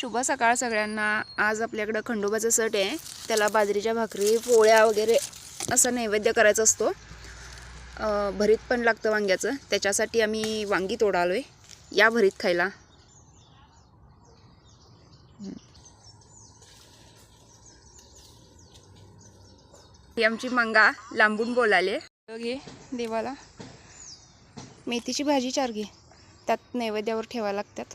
शुभ सकाळ सगळ्यांना. आज आपल्याकडं खंडोबाचं सट आहे. त्याला बाजरीच्या भाकरी पोळ्या वगैरे असं नैवेद्य करायचा असतो. भरीत पण लागतं वांग्याचं. त्याच्यासाठी आम्ही वांगी तोडालो आहे या भरीत खायला. ही आमची मंगा लांबून बोलाले. घे देवाला. मेथीची भाजी चार घे. त्यात नैवेद्यावर ठेवायला लागतात.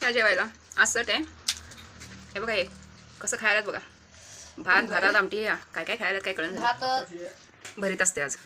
त्या जेवायला. असट आहे हे बघा हे. कसं खायला बघा. भात भातात आमटी या. काय काय खायला काय कळलं भात. भरीत असते आज.